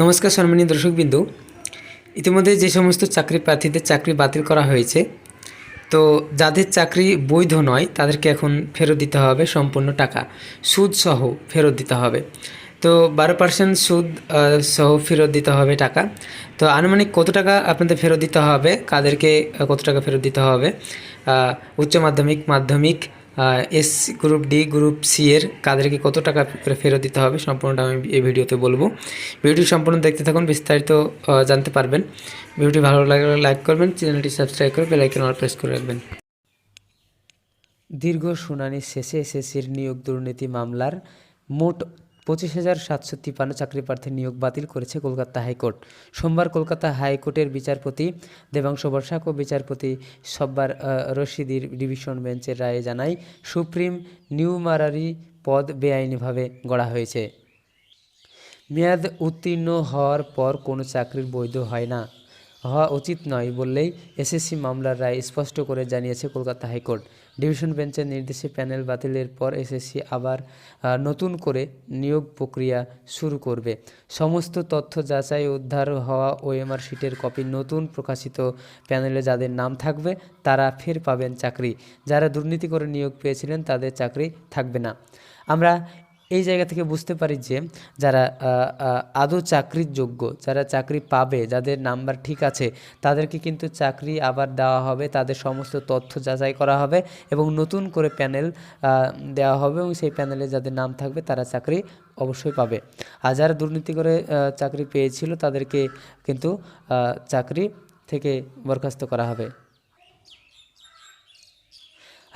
নমস্কার সম্মানীয় দর্শকবিন্দু। ইতিমধ্যে যে সমস্ত চাকরি প্রার্থীদের চাকরি বাতিল করা হয়েছে, তো যাদের চাকরি বৈধ নয়, তাদেরকে এখন ফেরত দিতে হবে সম্পূর্ণ টাকা। সুদ সহ ফেরত দিতে হবে। তো বারো পার্সেন্ট সুদ সহ ফেরত দিতে হবে টাকা। তো আনুমানিক কত টাকা আপনাদের ফেরত দিতে হবে, কাদেরকে কত টাকা ফেরত দিতে হবে? উচ্চ মাধ্যমিক মাধ্যমিক S group D group C এর কাদেরকে কত টাকা করে ফেরত দিতে হবে সম্পূর্ণটা আমি এই ভিডিওতে বলব। ভিডিওটি সম্পূর্ণ দেখতে থাকুন, বিস্তারিত জানতে পারবেন। ভিডিওটি ভালো লাগলে লাইক করবেন, চ্যানেলটি সাবস্ক্রাইব করে বেলাইকন অল প্রেস করে রাখবেন। দীর্ঘ শুনানি শেষে এসএসসির নিয়োগ দুর্নীতি মামলার মোট পঁচিশ হাজার সাতশো তিপ্পান্ন চাকরি প্রার্থীর নিয়োগ বাতিল করেছে কলকাতা হাইকোর্ট। সোমবার কলকাতা হাইকোর্টের বিচারপতি দেবাংশ বর্ষাক ও বিচারপতি সব্বার রশিদির ডিভিশন বেঞ্চের রায়ে জানায়, সুপ্রিম নিউমারারি পদ বেআইনিভাবে গড়া হয়েছে। মেয়াদ উত্তীর্ণ হওয়ার পর কোনো চাকরির বৈধ হয় না। হওয়া উচিত নয় বললেই এসএসসি মামলার রায় স্পষ্ট করে জানিয়েছে কলকাতা হাইকোর্ট। ডিভিশন বেঞ্চের নির্দেশে প্যানেল বাতিলের পর এসএসসি আবার নতুন করে নিয়োগ প্রক্রিয়া শুরু করবে। সমস্ত তথ্য যাচাই উদ্ধার হওয়া ওএমআর শিটের কপি নতুন প্রকাশিত প্যানেলে যাদের নাম থাকবে, তারা ফের পাবেন চাকরি। যারা দুর্নীতি করে নিয়োগ পেয়েছিলেন, তাদের চাকরি থাকবে না। আমরা এই জায়গা থেকে বুঝতে পারি যে যারা আদৌ চাকরির যোগ্য, যারা চাকরি পাবে, যাদের নাম্বার ঠিক আছে, তাদেরকে কিন্তু চাকরি আবার দেওয়া হবে, তাদের সমস্ত তথ্য যাচাই করা হবে এবং নতুন করে প্যানেল দেওয়া হবে এবং সেই প্যানেলে যাদের নাম থাকবে তারা চাকরি অবশ্যই পাবে। আর যারা দুর্নীতি করে চাকরি পেয়েছিল তাদেরকে কিন্তু চাকরি থেকে বরখাস্ত করা হবে।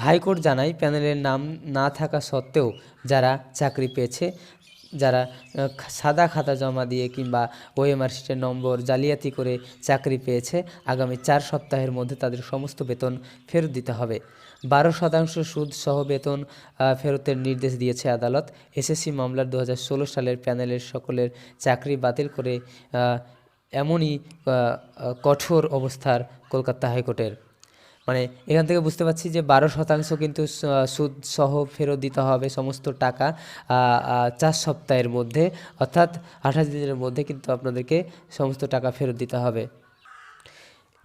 হাইকোর্ট জানায়, প্যানেলের নাম না থাকা সত্ত্বেও যারা চাকরি পেয়েছে, যারা সাদা খাতা জমা দিয়ে কিংবা ওএমআর শিটের নম্বর জালিয়াতি করে চাকরি পেয়েছে, আগামী চার সপ্তাহের মধ্যে তাদের সমস্ত বেতন ফেরত দিতে হবে। বারো শতাংশ সুদ সহ বেতন ফেরতের নির্দেশ দিয়েছে আদালত। এসএসসি মামলার দু হাজার ষোলো সালের প্যানেলের সকলের চাকরি বাতিল করে এমনই কঠোর অবস্থার কলকাতা হাইকোর্টের। মানে এখান থেকে বুঝতে পারছি যে বারো শতাংশ কিন্তু সুদ সহ ফেরত দিতে হবে সমস্ত টাকা চার সপ্তাহের মধ্যে, অর্থাৎ আঠাশ দিনের মধ্যে কিন্তু আপনাদেরকে সমস্ত টাকা ফেরত দিতে হবে।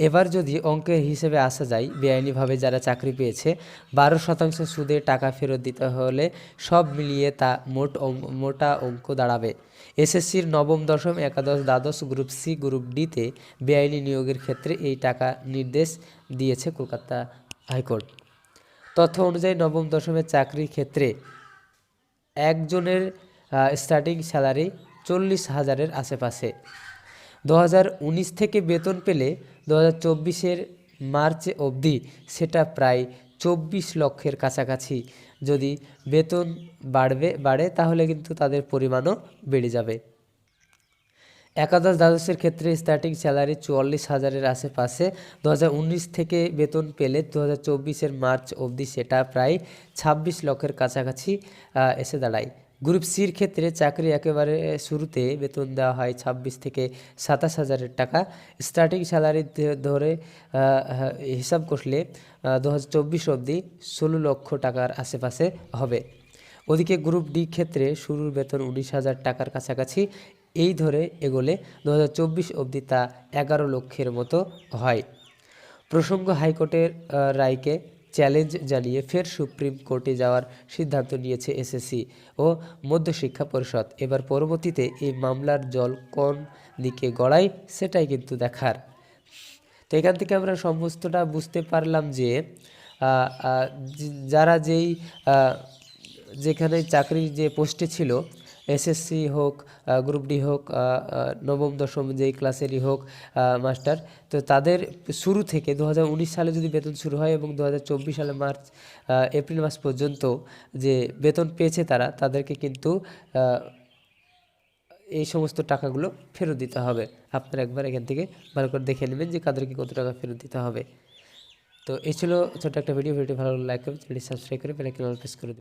এবার যদি অঙ্কের হিসেবে আসা যায়, বেআইনিভাবে যারা চাকরি পেয়েছে, বারো শতাংশ সুদে টাকা ফেরত দিতে হলে সব মিলিয়ে তা মোট মোটা অঙ্ক দাঁড়াবে। এসএসসির নবম, দশম, একাদশ, দ্বাদশ, গ্রুপ সি, গ্রুপ ডিতে বেআইনি নিয়োগের ক্ষেত্রে এই টাকা নির্দেশ দিয়েছে কলকাতা হাইকোর্ট। তথ্য অনুযায়ী নবম, দশমের চাকরির ক্ষেত্রে একজনের স্টার্টিং স্যালারি চল্লিশ হাজারের আশেপাশে। দু হাজার উনিশ থেকে বেতন পেলে দু হাজার মার্চ অবধি সেটা প্রায় চব্বিশ লক্ষের কাছাকাছি। যদি বেতন বাড়বে, বাড়ে, তাহলে কিন্তু তাদের পরিমাণও বেড়ে যাবে। একাদশ দ্বাদশের ক্ষেত্রে স্টার্টিং স্যালারি চুয়াল্লিশ হাজারের আশেপাশে। দু হাজার উনিশ থেকে বেতন পেলে দু হাজার মার্চ অবধি সেটা প্রায় ছাব্বিশ লক্ষের কাছাকাছি এসে দাঁড়ায়। গ্রুপ সির ক্ষেত্রে চাকরি একেবারে শুরুতে বেতন দেওয়া হয় ছাব্বিশ থেকে সাতাশ হাজারের টাকা। স্টার্টিং স্যালারি ধরে হিসাব করলে দু হাজার চব্বিশ অবধি ষোলো লক্ষ টাকার আশেপাশে হবে। ওদিকে গ্রুপ ডি ক্ষেত্রে শুরুর বেতন উনিশ হাজার টাকার কাছাকাছি। এই ধরে এগোলে দু হাজার চব্বিশ অবধি তা এগারো লক্ষের মতো হয়। প্রসঙ্গ হাইকোর্টের রায়কে চ্যালেঞ্জ জানিয়ে ফের সুপ্রিম কোর্টে যাওয়ার সিদ্ধান্ত নিয়েছে এসএসসি ও মধ্যশিক্ষা পরিষদ। এবার পরবর্তীতে এই মামলার জল কোন দিকে গড়ায় সেটাই কিন্তু দেখার। তো এখান থেকে আমরা সমস্তটা বুঝতে পারলাম যে যারা যেই যেখানে চাকরির যে পোস্টে ছিল এসএসসি হোক গ্রুপ ডি হোক নবম, দশম যেই ক্লাসেরই হোক মাস্টার তো তাদের শুরু থেকে দু হাজার উনিশ সালে যদি বেতন শুরু হয় এবং দু হাজার চব্বিশ সালে মার্চ এপ্রিল মাস পর্যন্ত যে বেতন পেয়েছে তারা, তাদেরকে কিন্তু এই সমস্ত টাকাগুলো ফেরত দিতে হবে। আপনারা একবার এখান থেকে ভালো করে দেখে নেবেন যে কাদেরকে কত টাকা ফেরত দিতে হবে। তো এই ছিল ছোট্ট একটা ভিডিও ভিডিও ভালো লাইক করবেন, চ্যানেলটি সাবস্ক্রাইব করে বেলাইকন অল প্রেস করে